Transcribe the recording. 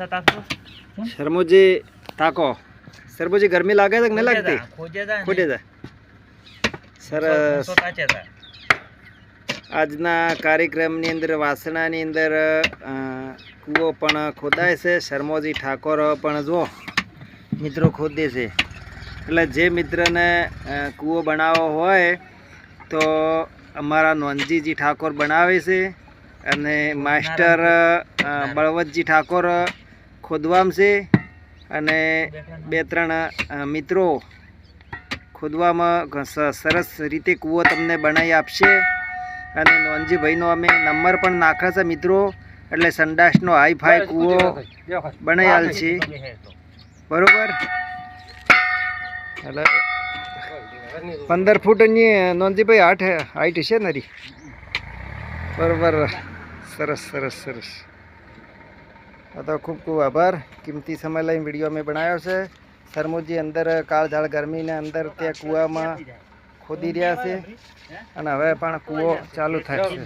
સતા તાકો શર્મોજી તાકો શર્મોજી ગરમી લાગે છે કે નહીં લાગતી? જા ખોટે જાય સરસ. જા આજના કાર્યક્રમની અંદર વાસણાની અંદર કૂવો પણ ખોદાય છે. શર્મોજી ઠાકોર પણ જો મિત્રો ખોદે છે. એટલે જે મિત્રને કૂવો બનાવવો હોય તો અમારા નોનજીજી ઠાકોર બનાવે છે. અને માસ્ટર બળવંતજી ઠાકોર ખોદવામ છે અને બે ત્રણ મિત્રો ખોદવામાં સરસ રીતે કૂવો તમને બનાવી આપશે. અને નોનજીભાઈનો અમે નંબર પણ નાખ્યા છે મિત્રો એટલે સંડાસનો હાઈ ફાઈ કૂવો બનાવી આલ છે. બરોબર? એટલે પંદર ફૂટની નોનજીભાઈ આઠ હાઈટ છે નરી. બરોબર. સરસ સરસ સરસ. તો ખૂબ ખૂબ આભાર. કિંમતી સમય લઈને વીડિયો અમે બનાવ્યો છે. સરમુજી અંદર કાળઝાળ ગરમીને અંદર ત્યાં કૂવામાં ખોદી રહ્યા છે. અને હવે પણ કૂવો ચાલુ થાય છે.